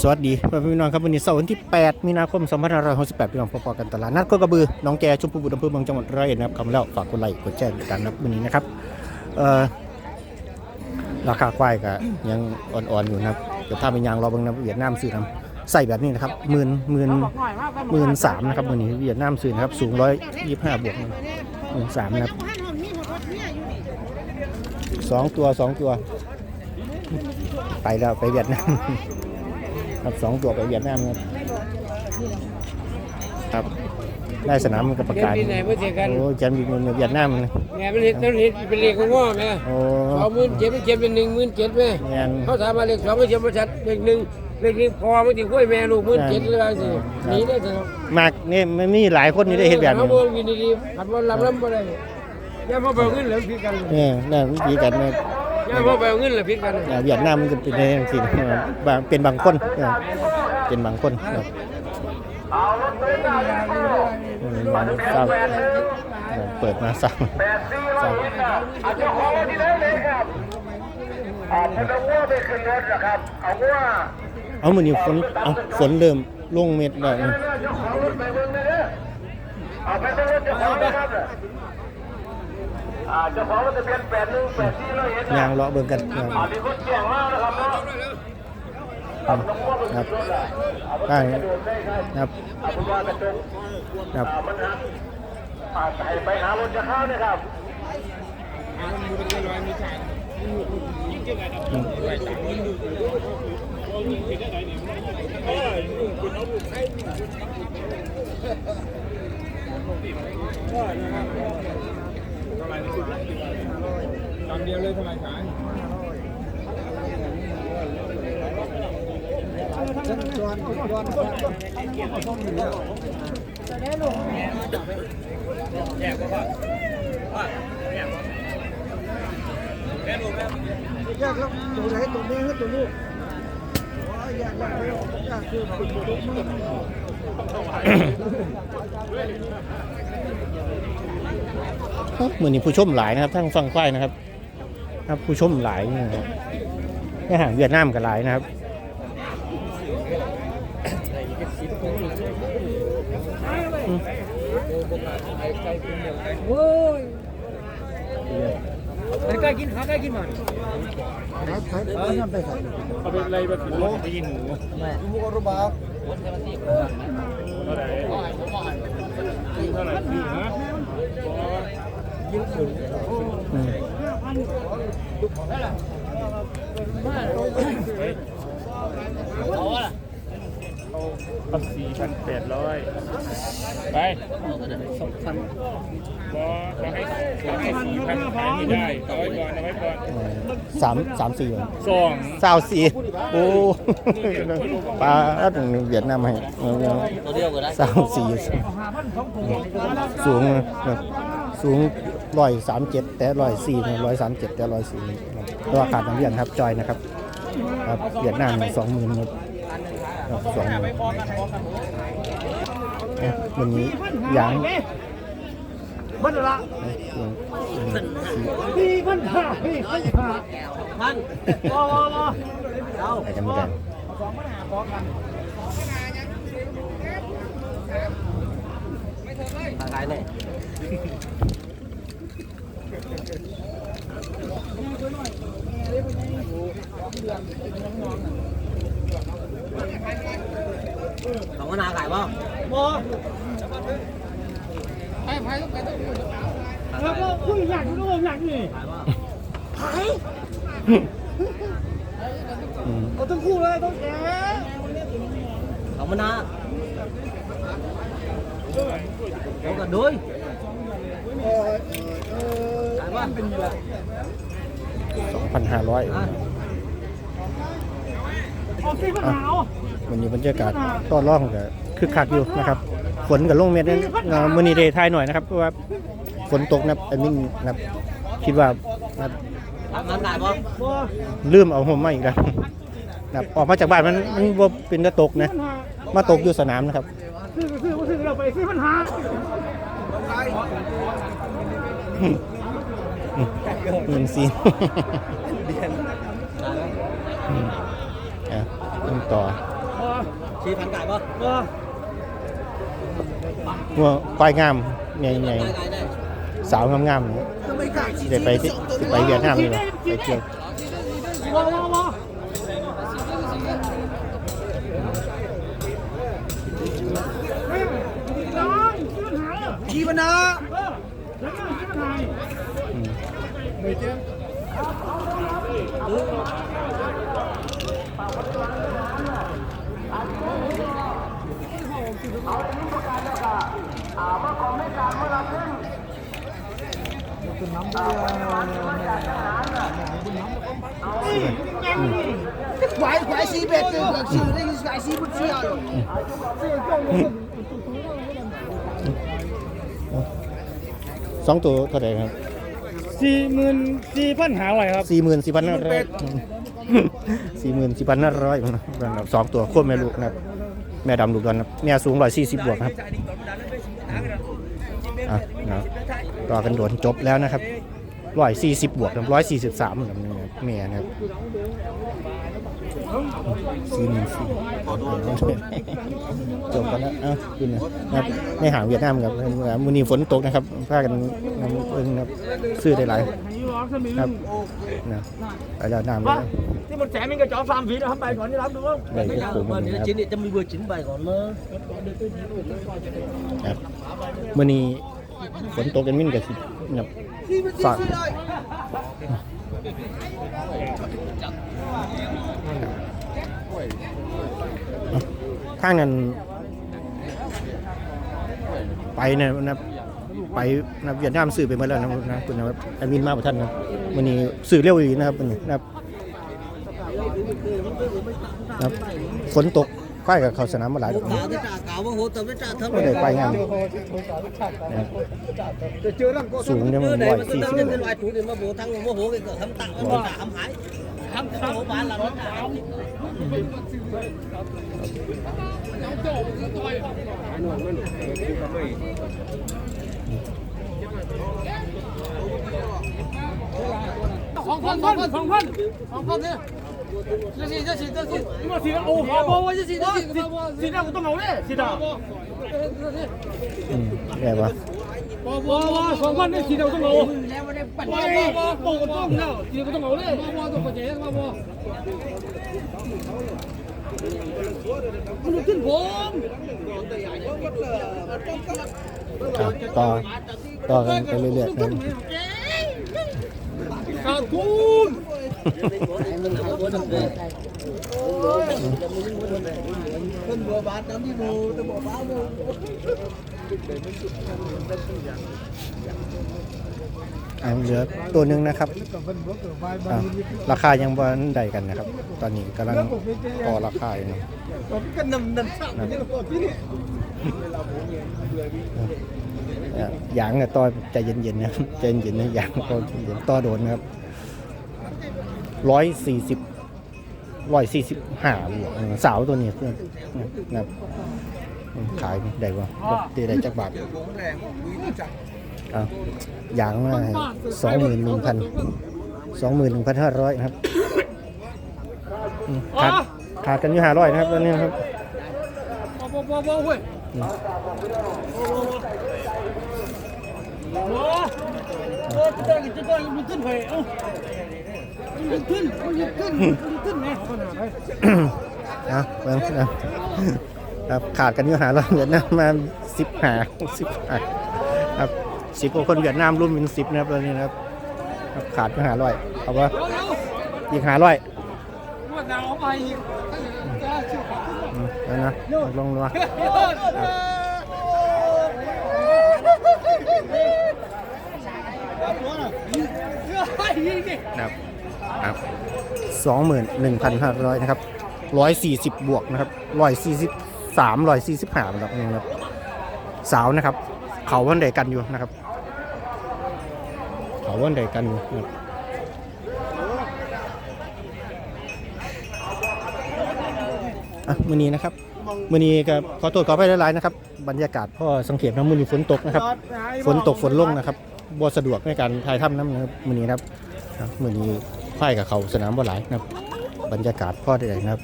สวัสดีพ่อพี่น้องครับวันนี้เสาร์ที่ 8 มีนาคม 2568พี่น้องพบกันตลาดนัดโคกระบือน้องแกชุมพูบุรีอำเภอเมืองจังหวัดร้อยเอ็ดนะครับคำแล้วฝากกดไลค์กดแชร์ติดตามนะครับวันนี้นะครับเอ่อราคาควายก็ยังอ่อนๆอยู่นะครับเดี๋ยวถ้าเป็นยางรอเบางนะเวียดนามซื้อนํใส่แบบนี้นะครับหมื่นหมื่นหมื่นสามนะครับวันนี้เวียดนามซื้อนะครับสูงร้อยยี่สิบห้าบวกหมื่นสามนะครับสองตัวสองตัว ไปแล้วไปเวียดนาม ครับสองตัวไปเวียดนามครับครับได้สนามกับประเล่นกาศปีไหนเพื่อเจอกันโอ้แชมป์บินเวียดนามนะแง่เป็นเล็กเป็นเล็กเป็นเล็กของง้อแม่โอ้สองหมื่นเจ็ดเป็นเจ็ดเป็นหนึ่งหมื่นเจ็ดแม่งานเขาถามมาเล็กสองก็เจ็ดบริษัทเล็กหนึ่งเล็กหนึ่งพอไม่ถึงกล้วยแม่ลูกหมื่นเจ็ดเลยสิหนีได้สิมากนี่มันมีหลายคนนี่ได้เห็นแบบเขานี้บอกกินดีๆหัดวันลำลำบ่ได้ย่าพ่อเบลเงินเหลือพิษกันนี่นี่วิธีการเนี่ย ย่าพ่อเบลเงินลือพิษกันอ่าเวียดนามมันจะเป็นในจริงบางเป็นบางคนเออเป็นบางคนครับอืมบางเศร้าเออเปิดมาเศร้าเศร้าอาเจ้าของที่ไหเลยครับอาเป็นเอาวัวไปขึ้นรถนะครับเอาวัวเอามือนี้ฝนเอาฝนเริ่มลงเม็ดแล้วนี่เจ้าไปเบิ่งเลยเด้อเอาไปเป็นรถจ้าของนะครับ จ้าของรถจะเป็นแปดหนึ่งแปดสี่ร้อยเอ็ดยางเลาะเบิ่งกันครับอ่ามีคนแจ้งมานะครับเนาะครับครับได้ครับเอาเป็นว่ากระจกครับ อ่ามันนะอ่าให้ไปหารถจะเข้านะครับตอนเดียวเลยทำไมขายแยกแล้วตัวไหนตัวนี้ให้ตัวลูกอ๋อแยกแล้วแยกคือปิดตัวมือเหมือนนี้ผู้ชมหลายนะครับทั้งฟังควายนะครับ ครับผู้ชมหลายนะครับในห่างเวียดนามก็หลายนะครับโอ้ยมันใกล้กินขาใกล้กินมันใช้ใช้เอานั่นไปใส่เอาเป็นอะไรแบบกินไปกินหมูลูกรุบาอืมเอา สี่พันแปดร้อยไปสองพันบอเราให้เราให้สี่พันขายไม่ได้เอาไว้ก่อนเอาไว้ก่อนเอ่อสามสามสี่วันสองสาวสี่โอ้ปลาอันนี้เวียดนามให้สาวสี่สูงนะครับสูง ร้อยสามเจ็ดแต่ร้อยสี่ร้อยสามเจ็ดแต่ร้อยสี่ราคาน้ำเลี้ยงครับจอยนะครับครับเวียดนามสองหมื่นครับสองหมื่นวันนี้ยางมันละเอ้ยยังยังสี่พี่มันหาพี่มันหามันรอรอรอเอาไอ้กันไม่ได้ขายเลย ของมะนาวขายป่ะแล้วก็คุยอยากรู้อยากนี่อืมเอาทั้งคู่เลยต้องแกของมะนาวเอากันด้วย สองพันห้าร้อยเอาสิมันหาววันนี้บรรยากาศต้อนร่องกับคึกคักอยู่นะครับ ฝนกับลงเม็ดนั้นเอ่อมือนี้เดทายหน่อยนะครับเพราะว่าฝนตกนะครับอันนี้นะครับคิดว่านะครับมันขายป่ะบ่ลืมเอาห่มมาอีกแล้วนะครับออกมาจากบ้านมันมันบ่เป็นตะตกนะมันหามาตกอยู่สนามนะครับซื้อก็ซื้อก็ซื้อเราไปซื้อมันหา หนึ่งซีอืมอะต้องต่อสี่พันไก่ปะวัวควายงามใหญ่ๆสาวงามๆเนี่ยเดี๋ยวไปที่ไปเวียดนามนี่แหละไปเที่ยวชีพนะอืมอืมควายควา ยสี่เบ็ดเลยเกือบสี่ได้ยินควายสี่บุตรเชียวสองตัวเท่าไหร่ครับ สี่หมื่นสี่พันหาไหวครับสี่หมื่นสี่พันห้าร้อยสี่หมื่นสี่พันห้าร้อยสองตัวโควบแม่ลูกนะครับ แม่ดำลูกดอนครับแม่สูงร้อยสี่สิบบวกครับอะนะครับรอกันโดนจบแล้วนะครับร้อยสี่สิบบวกร้อยสี่สิบสามแบบนี้นะครับแม่นะครับ สี่หมื่นสี่จบกันแล้วเอ้าขึ้นนะครับในหางเวียดนามครับมือนี้ฝนตกนะครับพากันนำเอิงนะครับซื้อได้หลายครับนะไปแล้วน้ำเลยที่มันแสนมันก็จอฟาร์มผีนะครับไปก่อนนี่รับดูว่าได้พวกผมวันนะนี้ครับชิ้นนี้จะมีเบอร์ชิ้นใบก่อนมั้งครับมื่อนี้ฝนตกกันมิ่นกับสิครับฝาก ข้างนั้นไปเนี่ยนะไปนะเวียดนามสื่อไปเมื่อแล้วนะนะคุณนะครับแอดมินมาประท่านนะวันนี้สื่อเร็วอยู่นะครับวันนี้นะครับนะครับฝนตก ค่ายกับเขาสนามมาหลายดอกขานะที่จ่าขาวว่าโหแต่ไม่จ่าทำไม่ได้ไปงานนะครับสูงเนี่ยมันไหนร้อยมันสี่ตั้งสิบเงินลอยถูนี่มาโบทั้งมาโหกันก็ทำตังค์มันจ่าทำหายทำทำโหบ้านเราจ่าสองพันสองพันสองพันสองพันเนี่ย จะสิจะสิจะสิมาสิโอ้โหบอกว่าจะสิจะสิสิได้กูต้องเอาเลยสิได้อืมได้ปะบอกบอกว่าสองพันเนี่ยสิได้กูต้องเอาแล้วไม่ได้ปั่นบอกบอกบอกก็ต้องแล้วสิกูต้องเอาเลยบอกบอกต้องกระเจี๊ยบบอกบอกมันขึ้นผมอะต่อต่อกันไปเรื่อยๆนะขาดทุนคนบัวบาทน้ำ ที่โบจะบัวบ้าโบอะเหลือตัวหนึ่งนะครับอะราคายังบนใดกันนะครับ ตอนนี้กำลังต่อราคาอยู่นะก็นำนำช่างนี่เราที่นี่อะยางเนี่ยต่อใจเย็นๆนะครับใจเย็นๆนะยางต่อเย็นต่อโดนนะครับ ร้อยสี่สิบร้อยสี่สิบห้าสาวตัวนี้นะครับขายได้ปะตีได้จักบาทอะยางมาสองหมื่นหนึ่งพันสองหมื่นหนึ่งพันห้าร้อยนะครับขาดขาดกันอยู่ห้าร้อยนะครับตอนนี้ครับบอกบอกบอกบอกเว้ยอืมโอ้ โหจะได้จะได้มันขึ้นไปเอ้ามันขึ้นขึ้นมันขึ้นาดไหนเอาเบิ่งนะครับขาดกันอยู่หาเราเวียดนามมาสิบหาสิบหาครับสิบกว่าคนเวียดนามรุ่นเป็นสิบนะครับตอนนี้นะครับขาดอยู่หาร้อยเอาว่าอีกหาร้อยว่าไปแล้วนะเอาลงมาครับ ครับสองหมื่นหนึ่งพันห้าร้อยนะครับร้อยสี่สิบบวกนะครับร้อยสี่สิบสามร้อยสี่สิบห้าแบบนี้นะครับ สาวนะครับ เขาวันใดกันอยู่นะครับ เขาวันใดกันอยู่นะครับอะมือนี้นะครับมือนี้ก็ขอโทษขอไปหลายๆนะครับ บรรยากาศพ่อสังเกตนะมือนี้ฝนตกนะครับ ฝนตกฝนลงนะครับบ่สะดวกในการถ่ายทำน้ำนะครับมือนี้ครับครับมือนี้ ไฟกับเขาสนามบ่หลายนะครับ บรรยากาศพ่อได้นะครับ